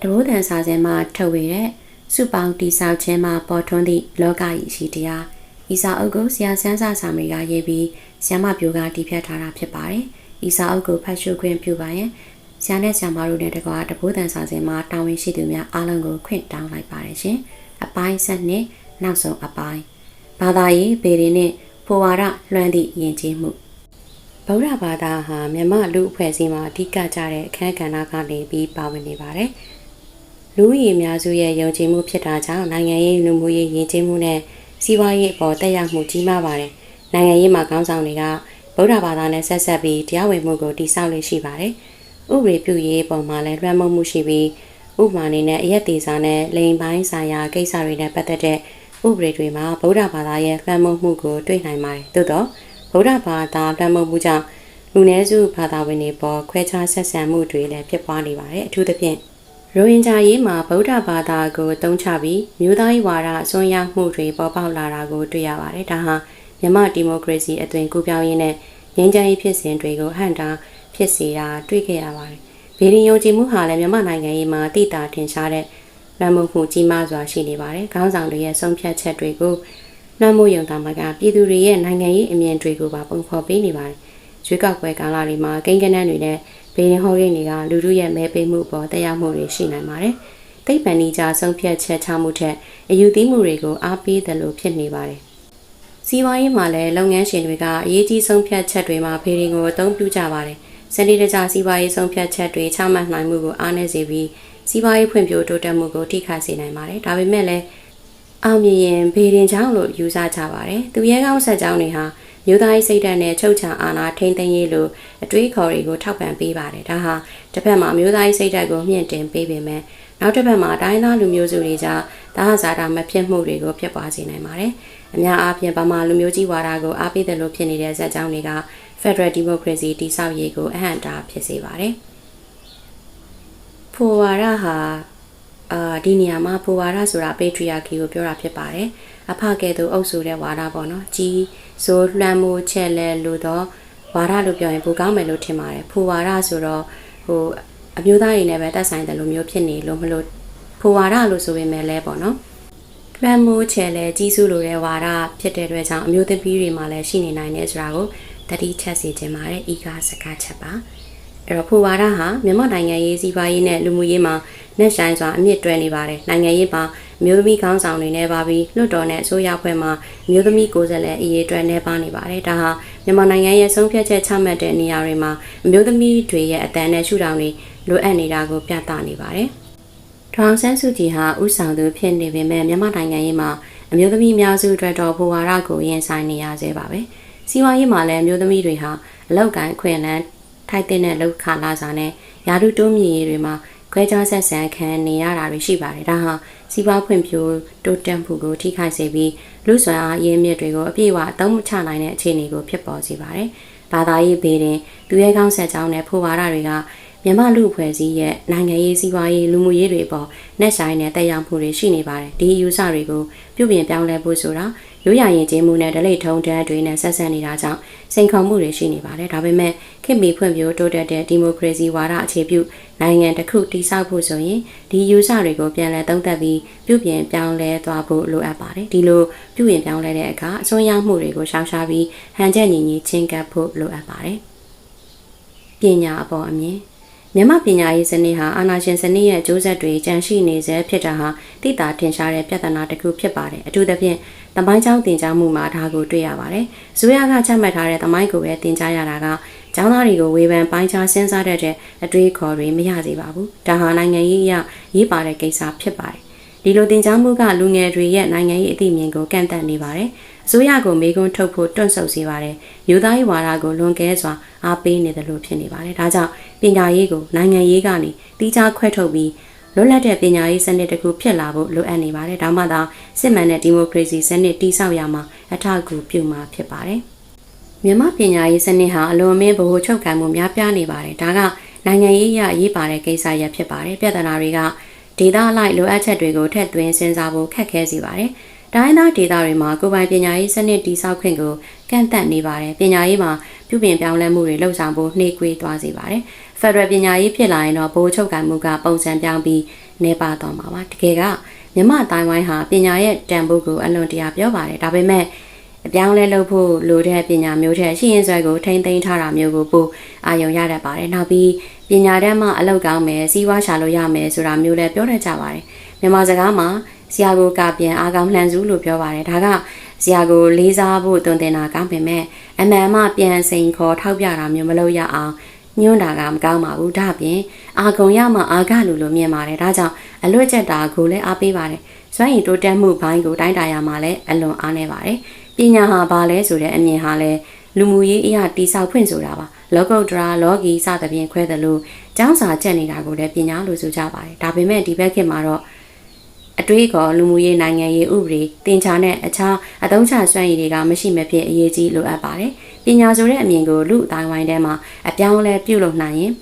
တဘိုးတန်စာစင်မှာထုတ်ဝေတဲ့စုပေါင်းတိဆောက်ခြင်းမှာပေါ်ထွန်းသည့်လောကကြီးရှိတရားဤစာအုပ်ကိုဆရာဆန်းစာစာမေကရေးပြီးဆ iam မပြိုကတည်ဖြတ်ထားတာဖြစ်ပါတယ်။ဤစာအုပ်ကိုဖတ်ရှုခွင့်ပြုပါရင်ဆရာနဲ့ဆရာမတို့နဲ့တကွာတဘိုးတန်စာစင်မှာတာဝန်ရှိသူများအားလုံးကိုခွင့်တောင်းလိုက်ပါတယ်ရှင်။အပိုင်းဆက်နှစ်နောက်ဆုံးအပိုင်းဘာသာရေးဗေဒင်နဲ့ဖိုဝါဒလွှမ်းသည့်ယဉ်ကျေးမှု ဗုဒ္ဓဘာသာဟာမြန်မာလူအဖွဲ့အစည်းမှာအဓိကကျတဲ့အခန်းကဏ္ဍကနေပြီးပါဝင်နေပါတယ်။လူဦးရေအများစုရဲ့ယုံကြည်မှုဖြစ်တာကြောင့်နိုင်ငံရေးလူမှုရေးယဉ်ကျေးမှုနဲ့စီးပွားရေးအပေါ်တက်ရောက်မှုကြီးမားပါတယ်။နိုင်ငံရေးမှာခေါင်းဆောင်တွေကဗုဒ္ဓဘာသာနဲ့ဆက်ဆက်ပြီးတရားဝင်မှုကိုတည်ဆောက်လို့ရှိပါတယ်။ဥပဒေပြုရေးပုံမှာလည်းလွှမ်းမိုးမှုရှိပြီးဥပမာအနေနဲ့အရက်သေးစာနဲ့လိန်ပိုင်းဆိုင်ရာကိစ္စတွေနဲ့ပတ်သက်တဲ့ဥပဒေတွေမှာဗုဒ္ဓဘာသာရဲ့လွှမ်းမိုးမှုကိုတွေ့နိုင်ပါတယ်။သို့တော့ ဗုဒ္ဓဘာသာလွှမ်းမိုးမှုကြောင့်လူနည်းစုဘာသာဝင်တွေပေါ်ခွဲခြားဆက်ဆံမှုတွေလည်းဖြစ်ပွားနေပါတယ်။အထူးသဖြင့်ရိုဟင်ဂျာရေးမှာဗုဒ္ဓဘာသာကိုအသုံးချပြီးမြို့သားရေးဝါဒအစွန်းရောက်မှုတွေပေါ်ပေါက်လာတာကိုတွေ့ရပါတယ်။ဒါဟာမြန်မာဒီမိုကရေစီအသွင်ကူးပြောင်းရေးနဲ့ငြိမ်းချမ်းရေးဖြစ်စဉ်တွေကိုဟန်တာဖြစ်စေတာတွေ့ခဲ့ရပါတယ်။ဗီဒီယိုကြည့်မှုဟာလည်းမြန်မာနိုင်ငံရေးမှာတိတာထင်ရှားတဲ့လွှမ်းမိုးမှုကြီးမားစွာရှိနေပါတယ်။ခေါင်းဆောင်တွေရဲ့ဆုံးဖြတ်ချက်တွေကို လွှမ်းမိုးယုံတာမှာကပြည်သူတွေရဲ့နိုင်ငံရေးအမြင်တွေကိုပါပုံဖော်ပေးနေပါတယ်။ရွေးကောက်ပွဲကာလတွေမှာကိန်းကနန်းတွေနဲ့ဘေးရင်ဟော်ရိတ်တွေကလူလူရဲ့မဲပေးမှုပေါ်တရားမှုတွေရှိနိုင်ပါတယ်။သိပ္ပံဤကြဆုံးဖြတ်ချက်ချမှုထက်အယူသီးမှုတွေကိုအားပေးတယ်လို့ဖြစ်နေပါတယ်။စီးပွားရေးမှာလည်းလုပ်ငန်းရှင်တွေကအရေးကြီးဆုံးဖြတ်ချက်တွေမှာဖေရင်ကိုအသုံးပြုကြပါတယ်။စနေတကြစီးပွားရေးဆုံးဖြတ်ချက်တွေချမှတ်နိုင်မှုကိုအားနည်းစေပြီးစီးပွားရေးဖွံ့ဖြိုးတိုးတက်မှုကိုထိခိုက်စေနိုင်ပါတယ်။ဒါပေမဲ့လည်း အောင်မြင်ရင်ဘေရင်ချောင်းလို့ယူဆကြပါတယ်။သူရဲကောင်းဆက်ကြောင်းတွေဟာမြို့သားရေးစိတ်ဓာတ်နဲ့ချုပ်ချာအာဏာထိမ့်သိမ်းရေးလိုအတွေးခေါ်တွေကိုထောက်ပံ့ပေးပါတယ်ဒါဟာတစ်ဖက်မှာမြို့သားရေးစိတ်ဓာတ်ကိုမြင့်တင်ပေးပေမဲ့နောက်တစ်ဖက်မှာတိုင်းသားလူမျိုးစုတွေကြားဒါဟာဇာတာမဖြစ်မှုတွေကိုဖြစ်ပွားစေနိုင်ပါတယ်အများအားဖြင့်ဗမာလူမျိုးကြီးဝါဒကိုအားပေးတယ်လို့ဖြစ်နေတဲ့ဇက်ကြောင်းတွေက Federal Democracy တည်ဆောက်ရေးကိုအဟန့်တားဖြစ်စေပါတယ်ဖိုဝါဒဟာ အာဒီနေရာမှာဖိုဝါဒဆိုတာ patriarchy ကိုပြောတာဖြစ်ပါတယ်အဖကဲ့သို့အုပ်ဆိုတဲ့ဝါဒပေါ့နော်ကြီးဆိုလွှမ်းမိုးချက်လဲလို့တော့ဝါဒလို့ပြောရင်ပိုကောင်းမယ်လို့ထင်ပါတယ်ဖိုဝါဒဆိုတော့ဟိုအမျိုးသားတွေနဲ့ပဲတက်ဆိုင်တယ်လို့မျိုးဖြစ်နေလို့မလို့ဖိုဝါဒလို့ဆိုပေမဲ့လဲပေါ့နော်လွှမ်းမိုးချက်လဲကြီးစုလိုတဲ့ဝါဒဖြစ်တဲ့အတွက်ကြောင့်အမျိုးသမီးတွေမှာလည်းရှိနေနိုင်တယ်ဆိုတာကိုတတိချက်စီခြင်းပါတယ်ဤကားစကားချက်ပါ အဲ့တော့ဖိုဝါဒဟာမြန်မာနိုင်ငံရေးစီးပွားရေးနဲ့လူမှုရေးမှာနှက်ဆိုင်စွာအမြင့်တွဲနေပါတယ်နိုင်ငံရေးမှာမျိုးသမီးခေါင်းဆောင်တွေနဲ့ပါပြီးလွှတ်တော်နဲ့အစိုးရဖွဲ့မှာမျိုးသမီးကိုယ်စားလှယ်အရေးအတွက်နဲ့ပါနေပါတယ်ဒါဟာမြန်မာနိုင်ငံရဲ့ဆုံးဖြတ်ချက်ချမှတ်တဲ့နေရာတွေမှာမျိုးသမီးတွေရဲ့အတန်းနဲ့ရှုထောင့်တွေလိုအပ်နေတာကိုပြသနေပါတယ်ထောင်ဆန်းစုကြည်ဟာဥဆောင်သူဖြစ်နေပေမဲ့မြန်မာနိုင်ငံရေးမှာအမျိုးသမီးအများစုအတွက်တော့ဘူဝါဒကိုရင်ဆိုင်နေရသေးပါပဲစီးပွားရေးမှာလည်းအမျိုးသမီးတွေဟာအလောက်ကန်ခွင့်လန်း ထိုက်တဲ့လောက်ခါလာစာနဲ့ယာတုတိုးမြင့်ရေးတွေမှာခွဲခြားဆက်ဆံခံနေရတာတွေရှိပါတယ်ဒါဟာစီးပွားဖွံ့ဖြိုးတိုးတက်မှုကိုထိခိုက်စေပြီးလူစွမ်းအားရင်းမြစ်တွေကိုအပြည့်အဝအသုံးချနိုင်တဲ့အခြေအနေကိုဖြစ်ပေါ်စေပါတယ်ဘာသာရေးဘေးတင်သူရဲကောင်းဆက်ကြောင်းနဲ့ဖိုဝါဒတွေကမြန်မာလူဖွဲ့စည်းရဲ့နိုင်ငံရေးစီးပွားရေးလူမှုရေးတွေပေါ်နှက်ဆိုင်တဲ့တက်ရောက်မှုတွေရှိနေပါတယ်ဒီယူဆတွေကိုပြုပြင်ပြောင်းလဲဖို့ဆိုတာ ရိုးရာရင်ကျေးမှုနဲ့ဒလိထုံတန်းတွေနဲ့ဆက်ဆက်နေတာကြောင့်စိန်ခေါ်မှုတွေရှိနေပါတယ်ဒါပေမဲ့ခေတ်မီဖွံ့ဖြိုးတိုးတက်တဲ့ဒီမိုကရေစီဝါဒအခြေပြုနိုင်ငံတစ်ခုတည်ဆောက်ဖို့ဆိုရင်ဒီယူဆတွေကိုပြန်လည်သုံးသပ်ပြီးပြုပြင်ပြောင်းလဲသွားဖို့လိုအပ်ပါတယ်ဒီလိုပြုပြင်ပြောင်းလဲတဲ့အခါအစွမ်းရောက်မှုတွေကိုရှောင်ရှားပြီးဟန်ချက်ညီညီချင်းကပ်ဖို့လိုအပ်ပါတယ်ပညာအပေါ်အမြင်မြန်မာပညာရေးစနစ်ဟာအာဏာရှင်စနစ်ရဲ့အကျိုးဆက်တွေကြန့်ရှိနေစေဖြစ်တာဟာတိတာထင်ရှားတဲ့ပြဿနာတစ်ခုဖြစ်ပါတယ်အထူးသဖြင့် တမိုင်းကျောင်းတင်ကြားမှုမှာဒါကိုတွေ့ရပါတယ်။ဇွေရကချမှတ်ထားတဲ့တမိုင်းကိုပဲတင်ကြားရတာကကျောင်းသားတွေကိုဝေဖန်ပိုင်းခြားစဉ်းစားတတ်တဲ့အတွေးခေါ်တွေမရစေပါဘူး။ဒါဟာနိုင်ငံရေးအရရေးပါတဲ့ကိစ္စဖြစ်ပါတယ်။ဒီလိုတင်ကြားမှုကလူငယ်တွေရဲ့နိုင်ငံရေးအသိဉာဏ်ကိုကန့်သတ်နေပါတယ်။အစိုးရကိုမေကွန်းထုတ်ဖို့တွန့်ဆုတ်စေပါတယ်။ယူသားရေးဝါဒကိုလွန်ကဲစွာအားပေးနေတယ်လို့ဖြစ်နေပါတယ်။ဒါကြောင့်ပညာရေးကိုနိုင်ငံရေးကနေတီးခြားခွဲထုတ်ပြီး လွတ်လပ်တဲ့ပညာရေးစနစ်တစ်ခုဖြစ်လာဖို့လိုအပ်နေပါတယ်။ဒါမှသာစစ်မှန်တဲ့ဒီမိုကရေစီစနစ်တည်ဆောက်ရမှာအထောက်အကူပြုမှာဖြစ်ပါတယ်။မြန်မာပညာရေးစနစ်ဟာအလွန်အမင်းဗဟိုချုပ်ခံမှုများပြားနေပါတယ်။ဒါကနိုင်ငံရေးအရရေးပါတဲ့ကိစ္စရပ်ဖြစ်ပါတယ်။ပြဿနာတွေကဒေသအလိုက်လိုအပ်ချက်တွေကိုထည့်သွင်းစဉ်းစားဖို့ခက်ခဲစေပါတယ်။တိုင်းသားဒေသတွေမှာကိုယ်ပိုင်ပညာရေးစနစ်တည်ဆောက်ခွင့်ကိုကန့်သတ်နေပါတယ်။ပညာရေးမှာဘပြုပြင်ပြောင်းလဲမှုတွေလှုပ်ဆောင်ဖို့နှေးကွေးသွားစေပါတယ်။ Federal ပညာရေးဖြစ်လာရင်တော့ဘိုးချုပ်ကံမှုကပုံစံပြောင်းပြီးနေပါတော့မှာပါ။တကယ်ကမြမအတိုင်းဝိုင်းဟာပညာရဲ့တန်ဖိုးကိုအလွန်တရာပြောပါတယ်။ဒါပေမဲ့အပြောင်းလဲလုပ်ဖို့လိုတဲ့ပညာမျိုးတဲ့ရှိရင်ဆွဲကိုထိမ့်သိမ်းထားတာမျိုးကိုပိုအာယုံရတတ်ပါတယ်။နောက်ပြီးပညာတတ်မှအလောက်ကောင်းမယ်စီးပွားရှာလို့ရမယ်ဆိုတာမျိုးလည်းပြောတတ်ကြပါတယ်။မြန်မာစကားမှာဆရာကိုကပြန်အားကောင်းလှန်စုလို့ပြောပါတယ်။ဒါကဆရာကိုလေးစားဖို့တွင်တင်တာကောင်းပေမဲ့အမှန်မှပြန်စိန်ခေါ်ထောက်ပြတာမျိုးမလုပ်ရအောင် ညွှန်းတာကမကောင်းပါဘူးဒါပြင်အာကုံရမှအာကလူလိုမြင်ပါတယ်ဒါကြောင့်အလွတ်ချက်တာကိုလည်းအားပေးပါတယ်စွမ်းရည်တိုးတက်မှုဘိုင်းကိုတိုင်းတာရမှာလည်းအလွန်အားနေပါတယ်ပညာဟာဘာလဲဆိုတဲ့အမြင်ဟာလည်းလူမှုရေးအရာတိဆောက်ဖွင့်ဆိုတာပါလောကုတ္တရာလောကီစသဖြင့်ခွဲတယ်လို့ကျောင်းစာချက်နေတာကိုလည်းပညာလို့ဆိုကြပါတယ်ဒါပေမဲ့ဒီဘက်ခေတ်မှာတော့ အတွေးကောလူမှုရေးနိုင်ငံရေးဥပဒေတင်ချာနဲ့အခြားအသုံးချစွမ်းရည်တွေကမရှိမဖြစ်အရေးကြီးလိုအပ်ပါတယ်။ပညာဆိုတဲ့အမြင်ကိုလူအတိုင်းဝိုင်းထဲမှာအပြောင်းအလဲပြုလုပ်နိုင်ရင်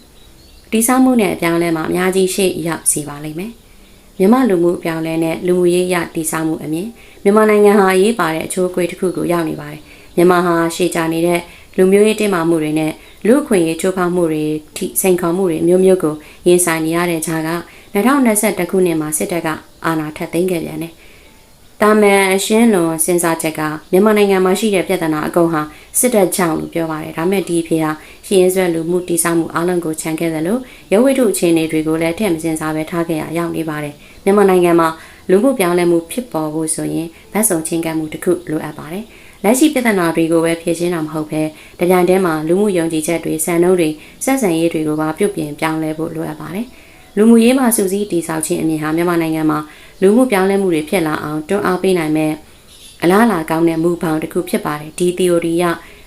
တိဆောက်မှုနဲ့အပြောင်းအလဲမှာအများကြီးရှေ့ရောက်စီပါလိမ့်မယ်။မြန်မာလူမှုအပြောင်းအလဲနဲ့လူမှုရေးရတိဆောက်မှုအမြင်မြန်မာနိုင်ငံဟာအရေးပါတဲ့အချိုးအကွေးတစ်ခုကိုရောက်နေပါတယ်။မြန်မာဟာရှေ့ကြနေတဲ့လူမျိုးရေးတင်းမာမှုတွေနဲ့လူအခွင့်အရေးချိုးဖောက်မှုတွေထိစိန်ခေါ်မှုတွေမျိုးမျိုးကိုရင်ဆိုင်နေရတဲ့ခြားက 2021ခုနှစ်မှာစစ်တပ်ကအာဏာထပ်သိမ်းခဲ့ပြန်တယ်။တာမန်အရှင်းလွန်စဉ်းစားချက်ကမြန်မာနိုင်ငံမှာရှိတဲ့ပြည်ထနာအကုန်ဟာစစ်တပ်ကြောင့်လို့ပြောပါတယ်။ဒါမဲ့ဒီအဖြစ်ဟာရှင်းဆွဲလူမှုတိစောက်မှုအလုံးကိုခြံခဲ့တယ်လို့ရဝိတုအခြေအနေတွေကိုလည်းထည့်မစင်စားပဲထားခဲ့ရရောက်နေပါတယ်။မြန်မာနိုင်ငံမှာလူမှုပြောင်းလဲမှုဖြစ်ပေါ်ဖို့ဆိုရင်ဗတ်စုံချင်းကပ်မှုတစ်ခုလိုအပ်ပါတယ်။လက်ရှိပြည်ထနာတွေကိုပဲဖြည့်ရှင်းတာမဟုတ်ဘဲတပြိုင်တည်းမှာလူမှုယုံကြည်ချက်တွေစံနှုန်းတွေစက်ဆန်ရေးတွေကိုပါပြုပြင်ပြောင်းလဲဖို့လိုအပ်ပါတယ်။ လူမှုရေးမှာစုစည်းတည်ဆောက်ခြင်းအမြင်ဟာမြန်မာနိုင်ငံမှာလူမှုပြောင်းလဲမှုတွေဖြစ်လာအောင်တွန်းအားပေးနိုင်မဲ့အလားအလာကောင်းတဲ့မူပေါင်းတစ်ခုဖြစ်ပါတယ်ဒီ theory က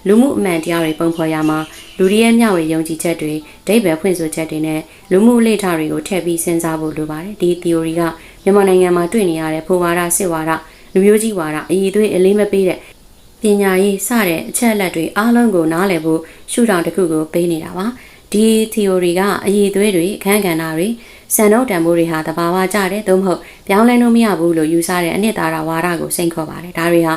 လူမှုအမှန်တရားတွေပုံဖော်ရမှာလူတွေရဲ့မျှဝေယုံကြည်ချက်တွေဒိဗ္ဗယ်ဖွင့်ဆိုချက်တွေနဲ့လူမှုအလေ့ထားတွေကိုထည့်ပြီးစဉ်းစားဖို့လိုပါတယ်ဒီ theory ကမြန်မာနိုင်ငံမှာတွေ့နေရတဲ့ဖိုဝါဒစစ်ဝါဒလူမျိုးကြီးဝါဒအည်သွေးအလေးမပေးတဲ့ပညာရေးစတဲ့အချက်အလက်တွေအားလုံးကိုနားလည်ဖို့ရှုထောင့်တစ်ခုကိုပေးနေတာပါ ဒီ theory ကအည်သွေးတွေအခန်းကဏ္ဍတွေစံနှုန်းတန်ဖိုးတွေဟာတဘာဝကြတယ်သို့မဟုတ်ပြောင်းလဲလို့မရဘူးလို့ယူဆတဲ့အနှစ်သာရဝါဒကိုစိန်ခေါ်ပါတယ်ဒါတွေဟာ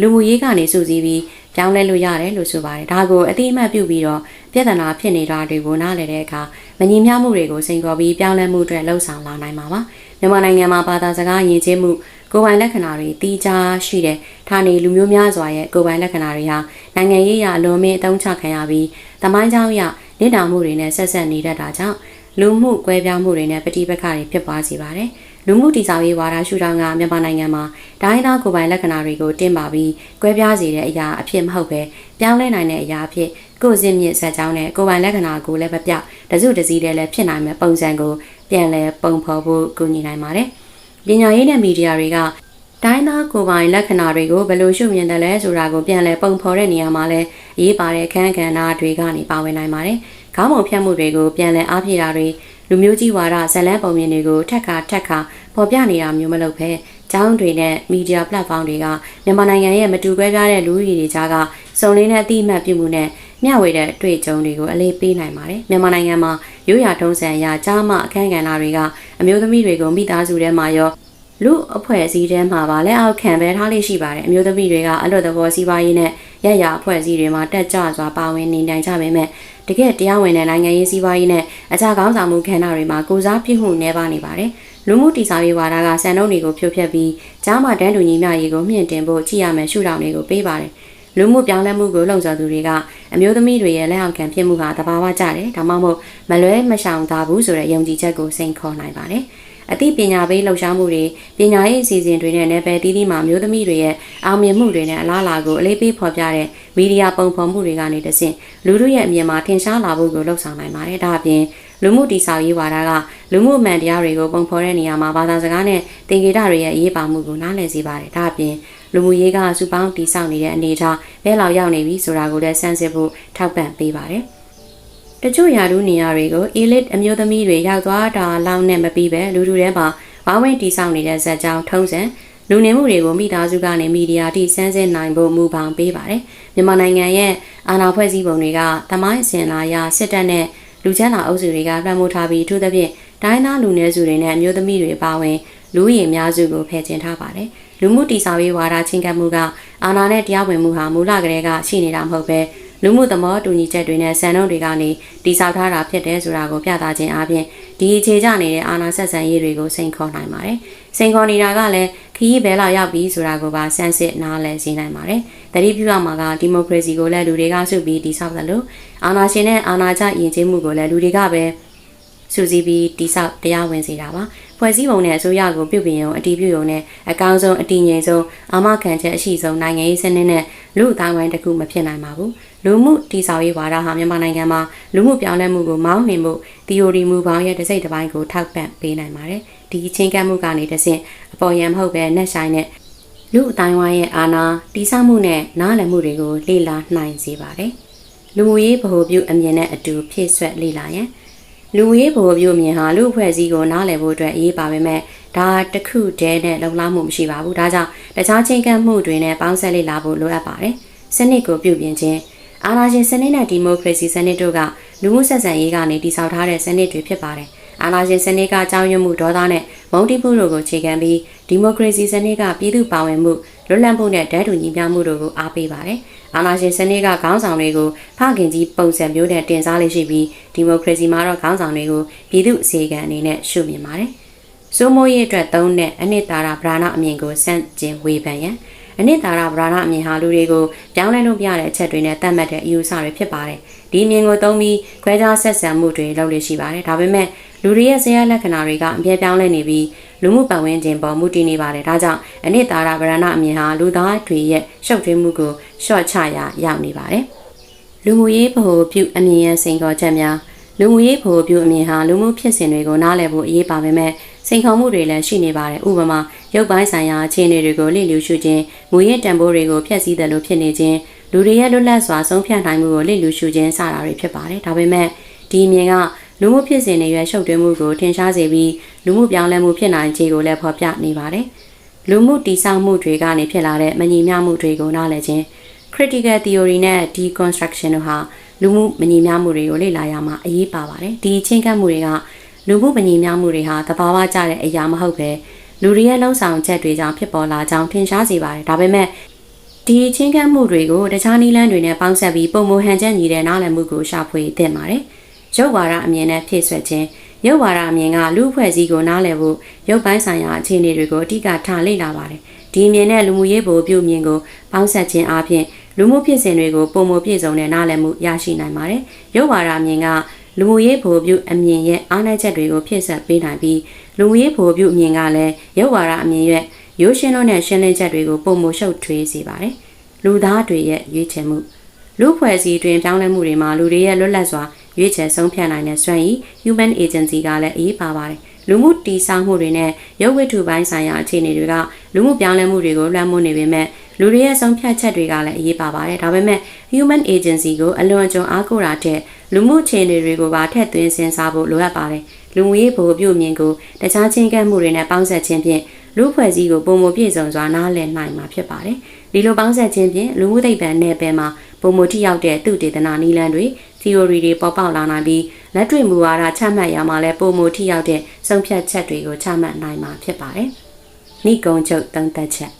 လူမှုရေးကနေစုစည်းပြီးပြောင်းလဲလို့ရတယ်လို့ဆိုပါတယ်ဒါကိုအတိအမှတ်ပြုပြီးတော့ပြဿနာဖြစ်နေတာတွေကိုနားလည်တဲ့အခါမညီမျှမှုတွေကိုစိန်ခေါ်ပြီးပြောင်းလဲမှုတွေလှုံ့ဆော်လာနိုင်မှာပါမြန်မာနိုင်ငံမှာဘာသာစကားယဉ်ကျေးမှုကိုယ်ပိုင်လက္ခဏာတွေတီးခြားရှိတဲ့ဌာနေလူမျိုးများစွာရဲ့ကိုယ်ပိုင်လက္ခဏာတွေဟာနိုင်ငံရေးအရအလွန်မင်းအသုံးချခံရပြီးတမိုင်းကြောင်းအရ နေတောင်မှုတွေနဲ့ဆက်ဆက်နေတတ်တာကြောင့်လူမှုကွဲပြားမှုတွေနဲ့ပဋိပက္ခတွေဖြစ်ပွားစေပါတယ်။လူမှုတည်ဆောက်ရေးဝါဒရှုထောင့်ကမြန်မာနိုင်ငံမှာတိုင်းသားကိုယ်ပိုင်လက္ခဏာတွေကိုတင်ပါပြီးကွဲပြားစေတဲ့အရာအဖြစ်မဟုတ်ပဲပြောင်းလဲနိုင်တဲ့အရာအဖြစ်ကိုယ်စင်မြင့်ဆက်ကြောင်းနဲ့ကိုယ်ပိုင်လက္ခဏာကိုလည်းပြပြတစုတစည်းတည်းလည်းဖြစ်နိုင်မဲ့ပုံစံကိုပြန်လည်ပုံဖော်ဖို့ကူညီနိုင်ပါတယ်။ပညာရေးနဲ့မီဒီယာတွေက တိုင်းသားကိုယ်ပိုင်လက္ခဏာတွေကိုဘယ်လိုရှုမြင်တယ်လဲဆိုတာကိုပြန်လည်ပုံဖော်တဲ့နေရာမှာလည်းအရေးပါတဲ့အခန်းကဏ္ဍတွေကနေပါဝင်နိုင်ပါတယ်။ခေါင်းပုံဖြတ်မှုတွေကိုပြန်လည်အားဖြည့်တာတွေလူမျိုးကြီးဝါဒဇလန်းပုံမြင်တွေကိုထက်ခါထက်ခါပေါ်ပြနေတာမျိုးမလုပ်ဘဲကျောင်းတွေနဲ့မီဒီယာပလက်ဖောင်းတွေကမြန်မာနိုင်ငံရဲ့မတူကွဲပြားတဲ့လူဦးရေတွေကြားကစုံလင်းတဲ့အတိအမှတ်ပြုမှုနဲ့မျှဝေတဲ့တွေ့ကြုံတွေကိုအလေးပေးနိုင်ပါတယ်မြန်မာနိုင်ငံမှာရိုးရာထုံးစံအရကြားမှအခန်းကဏ္ဍတွေကအမျိုးသမီးတွေကိုမိသားစုထဲမှာရော လူအဖွဲ့အစည်းထဲမှာပါလက်အောက်ခံပဲထားလေးရှိပါတယ်အမျိုးသမီးတွေကအလွတ်သဘောစီးပွားရေးနဲ့ရရအဖွဲ့အစည်းတွေမှာတက်ကြွစွာပါဝင်နေနိုင်ကြပေမဲ့တကယ်တရားဝင်တဲ့နိုင်ငံရေးစီးပွားရေးနဲ့အခြားကောင်းဆောင်မှုခန္ဓာတွေမှာကိုစားပြုမှုနှဲပါနေပါတယ်လူမှုတည်ဆောက်ရေးဝါဒကစံနှုန်းတွေကိုဖြိုဖျက်ပြီးကြားမှတန်းတူညီမျှရေးကိုမြင့်တင်ဖို့ကြည့်ရမယ်ရှုထောင့်တွေကိုပေးပါတယ်လူမှုပြောင်းလဲမှုကိုလှုံ့ဆော်သူတွေကအမျိုးသမီးတွေရဲ့လက်အောက်ခံဖြစ်မှုဟာတဘာဝကျတယ်ဒါမှမဟုတ်မလွဲမရှောင်သာဘူးဆိုတဲ့ယုံကြည်ချက်ကိုစိန်ခေါ်နိုင်ပါတယ်။ အသိပညာပေးလှုပ်ရှားမှုတွေပညာရေးအစီအစဉ်တွေနဲ့နယ်ပယ်တီးတီးမှာမျိုးသမီးတွေရဲ့အောင်မြင်မှုတွေနဲ့အလားအလာကိုအလေးပေးဖော်ပြတဲ့မီဒီယာပုံဖော်မှုတွေကနေတဆင့်လူတို့ရဲ့အမြင်မှာထင်ရှားလာဖို့ကိုလှုံ့ဆော်နိုင်ပါတယ်ဒါအပြင်လူမှုတည်ဆောက်ရေးဝါဒကလူမှုအမှန်တရားတွေကိုပုံဖော်တဲ့နေရာမှာဘာသာစကားနဲ့သင်္ကေတတွေရဲ့အရေးပါမှုကိုနားလည်စေပါတယ်ဒါအပြင်လူမှုရေးကစုပေါင်းတည်ဆောက်နေတဲ့အနေအထားဘဲလောက်ရောက်နေပြီဆိုတာကိုလည်းစမ်းစစ်ဖို့ထောက်ပံ့ပေးပါတယ် တချို့ယာရုနေရာတွေကို elite အမျိုးသမီးတွေရောက်သွားတာလောက်နဲ့မပြီးပဲလူလူထဲမှာဝါဝင်တီဆောင်နေတဲ့ဇက်ကြောင်ထုံးစံလူနေမှုတွေကိုမိသားစုကနေမီဒီယာတိစမ်းစစ်နိုင်ဖို့မူပေါင်းပေးပါတယ်မြန်မာနိုင်ငံရဲ့အာဏာဖွဲ့စည်းပုံတွေကသမိုင်းအစဉ်လာရစစ်တပ်နဲ့လူချမ်းသာအုပ်စုတွေကလွှမ်းမိုးထားပြီးအထူးသဖြင့်တိုင်းသားလူနည်းစုတွေနဲ့အမျိုးသမီးတွေပါဝင်လူရည်အများစုကိုဖယ်ကျင်ထားပါတယ်လူမှုတည်ဆောက်ရေးဝါဒချင်းကပ်မှုကအာဏာနဲ့တရားဝင်မှုဟာမူလကတည်းကရှိနေတာမဟုတ်ပဲ လူမှုသဘောတူညီချက်တွေနဲ့စံနှုန်းတွေကနေတိစောက်ထားတာဖြစ်တယ်ဆိုတာကိုပြသခြင်းအပြင်ဒီအခြေကျနေတဲ့အာဏာဆက်ဆံရေးတွေကိုစိန်ခေါ်နိုင်ပါတယ်။စိန်ခေါ်နေတာကလည်းခရီးဘဲလာရောက်ပြီးဆိုတာကိုပါစမ်းစစ်နားလည်စေနိုင်ပါတယ်။တတိပြုရမှာကဒီမိုကရေစီကိုလည်းလူတွေကစုပြီးတိစောက်တယ်လို့အာဏာရှင်နဲ့အာဏာကျယဉ်ကျေးမှုကိုလည်းလူတွေကပဲစူးစီးပြီးတိဆောက်တရားဝင်စေတာပါ ဖွဲ့စည်းပုံနဲ့အစိုးရကိုပြုပြင်ရုံအတီးပြုရုံနဲ့အကောင်းဆုံးအတည်ငြိမ်ဆုံးအာမခံချက်အရှိဆုံးနိုင်ငံရေးစနစ်နဲ့လူအတိုင်းဝိုင်းတစ်ခုမဖြစ်နိုင်ပါဘူးလူမှုတည်ဆောက်ရေးဝါဒဟာမြန်မာနိုင်ငံမှာလူမှုပြောင်းလဲမှုကိုမောင်းနှင်မှု theory မူပေါင်းရဲ့တစ်စိတ်တစ်ပိုင်းကိုထောက်ပံ့ပေးနိုင်ပါတယ်ဒီချင်းကပ်မှုကနေတစ်ဆင့်အပေါ်ယံမဟုတ်ပဲနှက်ဆိုင်တဲ့လူအတိုင်းဝိုင်းရဲ့အာဏာတည်ဆောက်မှုနဲ့နားလည်မှုတွေကိုလေ့လာနိုင်စေပါတယ်လူမှုရေးဗဟိုပြုအမြင်နဲ့အတူဖြည့်ဆွက်လေ့လာရန် လူဝေးဘိုလ်ပြုမြင်ဟာလူအဖွဲ့အစည်းကိုနားလည်ဖို့အတွက်အရေးပါပေမဲ့ဒါတခုတည်းနဲ့လုံလောက်မှုမရှိပါဘူးဒါကြောင့်တခြားချင်းကပ်မှုတွေနဲ့ပေါင်းဆက်လေ့လာဖို့လိုအပ်ပါတယ်စနစ်ကိုပြုပြင်ခြင်းအာဏာရှင်စနစ်နဲ့ဒီမိုကရေစီစနစ်တို့ကလူမှုဆက်ဆံရေးကနေတည်ဆောက်ထားတဲ့စနစ်တွေဖြစ်ပါတယ်အာဏာရှင်စနစ်ကအကြောင်းရမှုဒေါသနဲ့မုန်းတီးမှုတို့ကိုခြေခံပြီးဒီမိုကရေစီစနစ်ကပြည်သူ့ပါဝင်မှု လွတ်လပ်မှုနဲ့တန်းတူညီမျှမှုတို့ကိုအားပေးပါတယ်။အာဏာရှင်စနစ်ကခေါင်းဆောင်တွေကိုဖခင်ကြီးပုံစံမျိုးနဲ့တင်စားလေးရှိပြီးဒီမိုကရေစီမှာတော့ခေါင်းဆောင်တွေကိုပြည်သူအစည်းအကံအနေနဲ့ရှုမြင်ပါတယ်။စိုးမိုးရေးအတွက်သုံးတဲ့အနှစ်သာရဗရာဏအမြင်ကိုစန့်ကျင်ဝေဖန်ရန်အနှစ်သာရဗရာဏအမြင်ဟာလူတွေကိုပြောင်းလဲလို့ပြတဲ့အချက်တွေနဲ့တတ်မှတ်တဲ့အယူအဆတွေဖြစ်ပါတယ်။ဒီအမြင်ကိုသုံးပြီးခွဲခြားဆက်ဆံမှုတွေလုပ်လို့ရှိပါတယ်။ဒါပေမဲ့ လူတွေရဲ့ဇယလက္ခဏာတွေကအပြည့်ပြောင်းလဲနေပြီးလူမှုပတ်ဝန်းကျင်ပေါ်မူတည်နေပါတယ်။ဒါကြောင့်အနှစ်သာရဗရဏအမြင်ဟာလူသားတွေရဲ့ရှုပ်ထွေးမှုကိုရှော့ချရာရောက်နေပါတယ်။လူမှုရေးဗဟိုပြုအမြင်ရဲ့စိန်ခေါ်ချက်များလူမှုရေးဗဟိုပြုအမြင်ဟာလူမှုဖြစ်စဉ်တွေကိုနားလည်ဖို့အရေးပါပေမဲ့စိန်ခေါ်မှုတွေလည်းရှိနေပါတယ်။ဥပမာရုပ်ပိုင်းဆိုင်ရာအခြေအနေတွေကိုလေ့လူရှုခြင်း၊ငွေရဲ့တန်ဖိုးတွေကိုဖျက်ဆီးတယ်လို့ဖြစ်နေခြင်းလူတွေရဲ့လွတ်လပ်စွာဆုံးဖြတ်နိုင်မှုကိုလေ့လူရှုခြင်းစတာတွေဖြစ်ပါတယ်။ဒါပေမဲ့ဒီအမြင်က လူမှုဖြစ်စဉ်တွေရဲ့ရှုပ်ထွေးမှုကိုထင်ရှားစေပြီးလူမှုပြောင်းလဲမှုဖြစ်နိုင်ခြေကိုလည်းဖော်ပြနေပါတယ်။လူမှုတည်ဆောက်မှုတွေကနေဖြစ်လာတဲ့မညီမျှမှုတွေကိုနားလည်ခြင်း critical theory နဲ့ deconstruction တို့ဟာလူမှုမညီမျှမှုတွေကိုလေ့လာရမှာအရေးပါပါတယ်။ဒီချင်းကပ်မှုတွေကလူမှုမညီမျှမှုတွေဟာတဘာဝကျတဲ့အရာမဟုတ်ပဲလူတွေရဲ့လှုံ့ဆော်ချက်တွေကြောင့်ဖြစ်ပေါ်လာကြောင်းထင်ရှားစေပါတယ်။ဒါပေမဲ့ဒီချင်းကပ်မှုတွေကိုတခြားနည်းလမ်းတွေနဲ့ပေါင်းစပ်ပြီးပုံမဟန်ချက်ညီတဲ့နားလည်မှုကိုရှာဖွေသင့်ပါတယ်။ ရုပ်ဝါဒအမြင်နဲ့ဖြည့်ဆွက်ခြင်းရုပ်ဝါဒအမြင်ကလူအဖွဲ့အစည်းကိုနားလည်ဖို့ရုပ်ပိုင်းဆိုင်ရာအခြေအနေတွေကိုအဓိကထားလေ့လာပါတယ်။ဒီအမြင်နဲ့လူမှုရေးဗိုလ်ပြုမြင်ကိုပေါင်းစပ်ခြင်းအပြင်လူမှုဖြစ်စဉ်တွေကိုပုံမပြည့်စုံတဲ့နားလည်မှုရရှိနိုင်ပါတယ်။ရုပ်ဝါဒအမြင်ကလူမှုရေးဗိုလ်ပြုအမြင်ရဲ့အားနည်းချက်တွေကိုဖြည့်ဆပ်ပေးနိုင်ပြီးလူမှုရေးဗိုလ်ပြုအမြင်ကလည်းရုပ်ဝါဒအမြင်ရဲ့ရိုးရှင်းလို့နဲ့ရှင်းလင်းချက်တွေကိုပုံမရှုပ်ထွေးစေပါတယ်။လူသားတွေရဲ့ရွေးချယ်မှုလူဖွဲ့စည်းတွင်ပြောင်းလဲမှုတွေမှာလူတွေရဲ့လွတ်လပ်စွာ ရွေးချယ်ဆုံးဖြတ်နိုင်တဲ့စွမ်းရည် Human Agency ကလည်းအရေးပါပါတယ်လူမှုတည်ဆောက်မှုတွေနဲ့ရုပ်ဝတ္ထုပိုင်းဆိုင်ရာအခြေအနေတွေကလူမှုပြောင်းလဲမှုတွေကိုလွှမ်းမိုးနေပေမဲ့လူတွေရဲ့ဆုံးဖြတ်ချက်တွေကလည်းအရေးပါပါတယ်ဒါပေမဲ့ Human Agency ကိုအလွန်အကျွံအားကိုးတာတဲ့လူမှုအခြေအနေတွေကိုပါထည့်သွင်းစဉ်းစားဖို့လိုအပ်ပါတယ်လူမှုရေးဗဟိုပြုမြင်ကိုတခြားချင်းကပ်မှုတွေနဲ့ပေါင်းစပ်ခြင်းဖြင့်လူဖွဲ့စည်းကိုပုံမပြည့်စုံစွာနားလည်နိုင်မှာဖြစ်ပါတယ်ဒီလိုပေါင်းစပ်ခြင်းဖြင့်လူမှုသိပ္ပံနယ်ပယ်မှာပုံမထိရောက်တဲ့သူတေသနာနည်းလမ်းတွေ theory တွေပေါ်ပေါက်လာနိုင်ပြီးလက်တွေ့မူဝါဒချမှတ်ရမှာလဲပုံမထိရောက်တဲ့ဆုံးဖြတ်ချက်တွေကိုချမှတ်နိုင်မှာဖြစ်ပါတယ်။နိကုံချုပ်သုံးသက်ချက်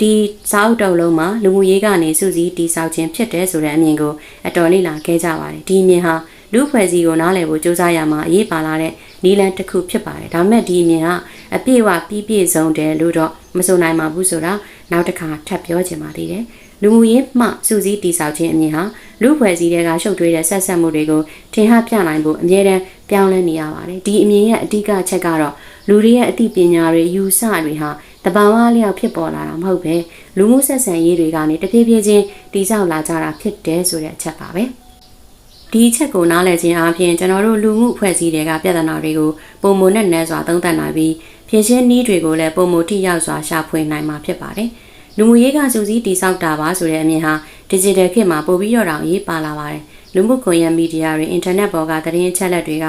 ဒီစာအုပ်တုံးလုံးမှာလူမှုရေးကနေစုစည်းတည်ဆောက်ခြင်းဖြစ်တဲ့ဆိုတဲ့အမြင်ကိုအတော်လေးလာခဲ့ကြပါတယ်။ဒီအမြင်ဟာလူဖွဲ့စည်းကိုနားလည်ဖို့ကြိုးစားရမှာအရေးပါလာတဲ့နီလန်တစ်ခုဖြစ်ပါတယ်။ဒါမဲ့ဒီအမြင်ဟာအပြည့်အဝပြီးပြည့်စုံတယ်လို့တော့မဆိုနိုင်ပါဘူးဆိုတာနောက်တစ်ခါထပ်ပြောချင်ပါသေးတယ်။ လူမှုရေးမှစုစည်းတည်ဆောက်ခြင်းအမြင်ဟာလူဖွဲ့စည်းတဲ့ကရှုပ်ထွေးတဲ့ဆက်ဆက်မှုတွေကိုထင်ဟပြနိုင်ဖို့အမြဲတမ်းပြောင်းလဲနေရပါတယ်ဒီအမြင်ရဲ့အဓိကအချက်ကတော့လူတွေရဲ့အသိပညာတွေယူဆတွေဟာတဘာဝလျောက်ဖြစ်ပေါ်လာတာမဟုတ်ပဲလူမှုဆက်ဆံရေးတွေကနေတဖြည်းဖြည်းချင်းတည်ဆောက်လာကြတာဖြစ်တယ်ဆိုတဲ့အချက်ပါပဲဒီအချက်ကိုနားလည်ခြင်းအပြင်ကျွန်တော်တို့လူမှုအဖွဲ့အစည်းတွေကပြဿနာတွေကိုပုံမနဲ့နဲစွာသုံးသပ်နိုင်ပြီးဖြည့်ရှင်းနည်းတွေကိုလည်းပုံမထိရောက်စွာရှာဖွေနိုင်မှာဖြစ်ပါတယ်။ လူမှုရေးကစူးစီးတိဆောက်တာပါဆိုတဲ့အမြင်ဟာ digital ခေတ်မှာပိုပြီးတော့တောင်ရေးပါလာပါတယ်လူမှုကွန်ရက်မီဒီယာတွေအင်တာနက်ပေါ်ကသတင်းအချက်အလက်တွေက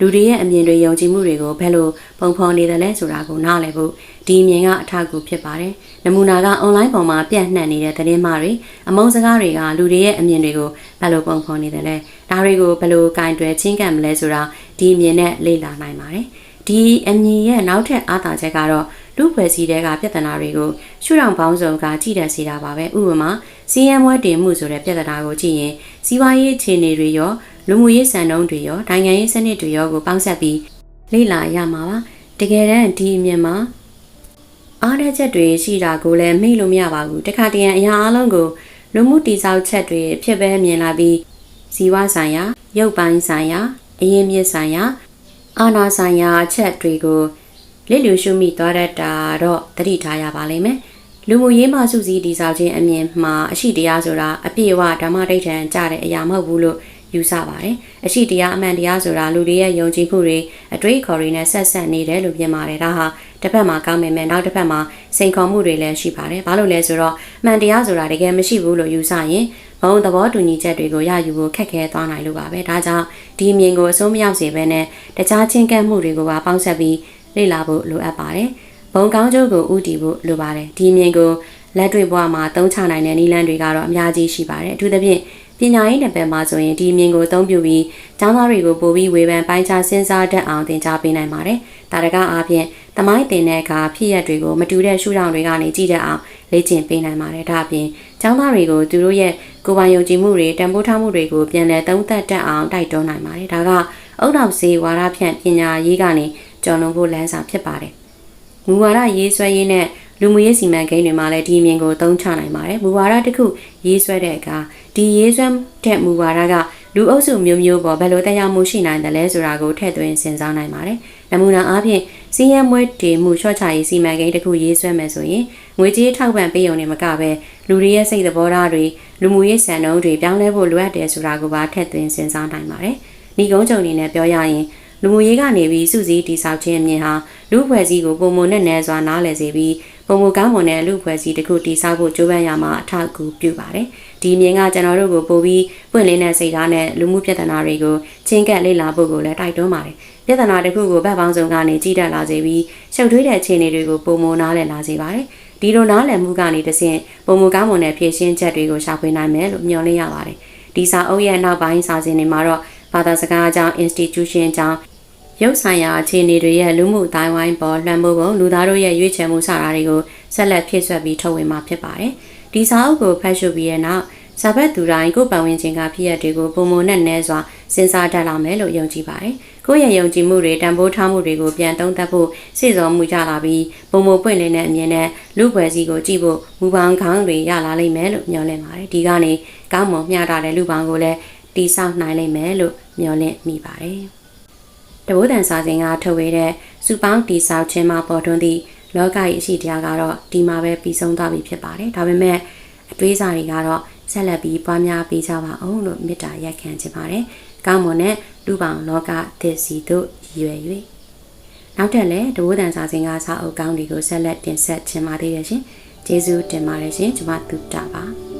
လူတွေရဲ့အမြင်တွေယုံကြည်မှုတွေကိုဘယ်လိုပုံဖော်နေတယ်လဲဆိုတာကိုနားလည်ဖို့ဒီအမြင်ကအထောက်အကူဖြစ်ပါတယ်။နမူနာကအွန်လိုင်းပေါ်မှာပြန့်နှံ့နေတဲ့သတင်းမှားတွေအမုန်းစကားတွေကလူတွေရဲ့အမြင်တွေကိုဘယ်လိုပုံဖော်နေတယ်လဲ။ဒါတွေကိုဘယ်လိုကင်တွယ်ချင်းကပ်မလဲဆိုတာဒီအမြင်နဲ့လေ့လာနိုင်ပါတယ်။ဒီအမြင်ရဲ့နောက်ထပ်အားသာချက်ကတော့ လူဖွဲ့စည်းတဲ့ကပြဿနာတွေကိုရှုထောင့်ပေါင်းစုံကကြည့်တတ်စေတာပါပဲဥပမာစီးရဲမွဲတင်မှုဆိုတဲ့ပြဿနာကိုကြည့်ရင်စီးပွားရေးအခြေအနေတွေရောလူမှုရေးစံနှုန်းတွေရောနိုင်ငံရေးစနစ်တွေရောကိုပေါင်းစပ်ပြီးလေ့လာရမှာပါတကယ်တမ်းဒီအမြင်မှာအားရချက်တွေရှိတာကိုလည်းမေ့လို့မရပါဘူးတခါတရံအရာအလုံးကိုလူမှုတည်ဆောက်ချက်တွေဖြစ်ပဲမြင်လာပြီးဇီဝဆိုင်ရာရုပ်ပိုင်းဆိုင်ရာအရင်မြစ်ဆိုင်ရာအာနာဆိုင်ရာအချက်တွေကို လစ်လျူရှုမိသွားတတ်တာတော့တတိထားရပါလိမ့်မယ်လူမှုရေးမှစုစည်းတည်ဆောက်ခြင်းအမြင်မှာအရှိတရားဆိုတာအပြည့်အဝဓမ္မဒိဋ္ဌံကြတဲ့အရာမဟုတ်ဘူးလို့ယူဆပါတယ်။အရှိတရားအမှန်တရားဆိုတာလူတွေရဲ့ယုံကြည်မှုတွေအတွေ့အခေါ်တွေနဲ့ဆက်ဆက်နေတယ်လို့ပြင်ပါတယ်။ဒါဟာတစ်ဖက်မှာကောင်းပေမဲ့နောက်တစ်ဖက်မှာစိန်ခေါ်မှုတွေလည်းရှိပါတယ်။ဘာလို့လဲဆိုတော့မှန်တရားဆိုတာတကယ်မရှိဘူးလို့ယူဆရင်ဘုံသဘောတူညီချက်တွေကိုရယူဖို့ခက်ခဲသွားနိုင်လို့ပါပဲ။ဒါကြောင့်ဒီအမြင်ကိုအစိုးမရောက်စေဘဲနဲ့တခြားချင်းကပ်မှုတွေကိုပါပေါင်းဆက်ပြီး လေ့လာဖို့လိုအပ်ပါတယ်။ဘုံကောင်းကျိုးကိုဥတည်ဖို့လိုပါတယ်။ဒီအမြင်ကိုလက်တွေ့ဘဝမှာသုံးချနိုင်တဲ့နည်းလမ်းတွေကတော့အများကြီးရှိပါတယ်။အထူးသဖြင့်ပညာရေးနယ်ပယ်မှာဆိုရင်ဒီအမြင်ကိုအသုံးပြုပြီးကျောင်းသားတွေကိုပို့ပြီးဝေဖန်ပိုင်းခြားစဉ်းစားတတ်အောင်သင်ကြားပေးနိုင်ပါတယ်။ဒါတကားအားဖြင့်သမိုင်းတင်တဲ့အခါဖြစ်ရပ်တွေကိုမတူတဲ့ရှုထောင့်တွေကနေကြည့်တတ်အောင်လေ့ကျင့်ပေးနိုင်ပါတယ်။ဒါအပြင်ကျောင်းသားတွေကိုသူတို့ရဲ့ကိုယ်ပိုင်ယုံကြည်မှုတွေတန်ဖိုးထားမှုတွေကိုပြန်လည်သုံးသပ်တတ်အောင်တိုက်တွန်းနိုင်ပါတယ်။ဒါကအုတ်တော်စေဝါဒဖြန့်ပညာရေးကနေ ကျော်လွန်ဖို့လမ်းစာဖြစ်ပါတယ်။မူဝါဒရေးဆွဲရေးနဲ့လူမှုရေးစီမံကိန်းတွေမှာလည်းဒီအမြင်ကိုသုံးချနိုင်ပါတယ်။မူဝါဒတစ်ခုရေးဆွဲတဲ့အခါဒီရေးဆွဲတဲ့မူဝါဒကလူအုပ်စုမျိုးမျိုးပေါ်ဘယ်လိုတရားမှုရှိနိုင်တယ်လဲဆိုတာကိုထည့်သွင်းစဉ်းစားနိုင်ပါတယ်။နမူနာအားဖြင့်စီးရဲမွဲတေမှုချော့ချရေးစီမံကိန်းတစ်ခုရေးဆွဲမယ်ဆိုရင်ငွေကြေးထောက်ပံ့ပေးုံနဲ့မကပဲလူတွေရဲ့စိတ်သဘောထားတွေလူမှုရေးစံနှုန်းတွေပြောင်းလဲဖို့လိုအပ်တယ်ဆိုတာကိုပါထည့်သွင်းစဉ်းစားနိုင်ပါတယ်။ဤကုန်းချုပ်အနေနဲ့ပြောရရင် လူမှုရေးကနေပြီးစုစည်းတိဆောက်ခြင်းအမြင်ဟာလူဖွဲ့စည်းကိုပုံမနဲ့နဲစွာနားလည်စေပြီးပုံမကောင်းမွန်တဲ့လူဖွဲ့စည်းတစ်ခုတိဆောက်ဖို့ကြိုးပမ်းရမှာအထောက်အကူပြုပါတယ်။ဒီအမြင်ကကျွန်တော်တို့ကိုပို့ပြီးပွင့်လင်းတဲ့စိတ်ဓာတ်နဲ့လူမှုပြဿနာတွေကိုချင်းကပ်လေ့လာဖို့ကိုလည်းတိုက်တွန်းပါတယ်။ပြဿနာတစ်ခုကိုဗတ်ပေါင်းစုံကနေကြည့်တတ်လာစေပြီးရှုပ်ထွေးတဲ့အခြေအနေတွေကိုပုံမနားလည်လာစေပါတယ်။ဒီလိုနားလည်မှုကနေတဆင့်ပုံမကောင်းမွန်တဲ့ဖြည့်ရှင်းချက်တွေကိုရှာဖွေနိုင်မယ်လို့မျှော်လင့်ရပါတယ်။ဒီစာအုပ်ရဲ့နောက်ပိုင်းစာစဉ်တွေမှာတော့ဘာသာစကားအကြောင်း institution အကြောင်း ရုပ်ဆိုင်ရာအခြေအနေတွေရဲ့လူမှုအတိုင်းဝိုင်းပေါ်လွှမ်းမိုးပုံလူသားတို့ရဲ့ရွေးချယ်မှုစတာတွေကိုဆက်လက်ဖြည့်ဆွက်ပြီးထုတ်ဝေမှာဖြစ်ပါတယ်။ဒီစာအုပ်ကိုဖတ်ရှုပြီးတဲ့နောက်စာဘက်သူတိုင်းကိုပတ်ဝန်းကျင်ကဖြစ်ရတွေကိုပုံမနဲ့နဲစွာစဉ်းစားတတ်လာမယ်လို့ယုံကြည်ပါတယ်။ကိုယ့်ရဲ့ယုံကြည်မှုတွေတန်ဖိုးထားမှုတွေကိုပြန်သုံးသပ်ဖို့စိတ်စောမှုကြလာပြီးပုံမပွင့်လင်းတဲ့အမြင်နဲ့လူပွဲစီကိုကြည့်ဖို့မူပေါင်းခေါင်းတွေရလာလိမ့်မယ်လို့မျှော်လင့်ပါတယ်။ဒီကနေကောင်းမွန်မျှတတဲ့လူပေါင်းကိုလည်းတိဆောက်နိုင်လိမ့်မယ်လို့မျှော်လင့်မိပါတယ်။တ ဘိုးတန်စာစဉ်ကထုတ်ဝေတဲ့စူပေါင်းတီဆောက်ခြင်းမှာပေါ်ထွန်းသည့်လောကကြီးအရှိတရားကတော့ဒီမှာပဲပြီးဆုံးသွားပြီဖြစ်ပါတယ်။ဒါပေမဲ့အတွေးစာတွေကတော့ဆက်လက်ပြီးပွားများပေးကြပါအောင်လို့မေတ္တာရက်ခံချင်ပါတယ်။ကောင်းမွန်တဲ့လူပေါင်းလောကသစ်စီတို့ရွယ်၍နောက်ထပ်လည်းတဘိုးတန်စာစဉ်ကစာအုပ်ကောင်းတွေကိုဆက်လက်တင်ဆက်ချင်ပါသေးတယ်ရှင်။ကျေးဇူးတင်ပါတယ်ရှင်။ကျွန်မတူတာပါ။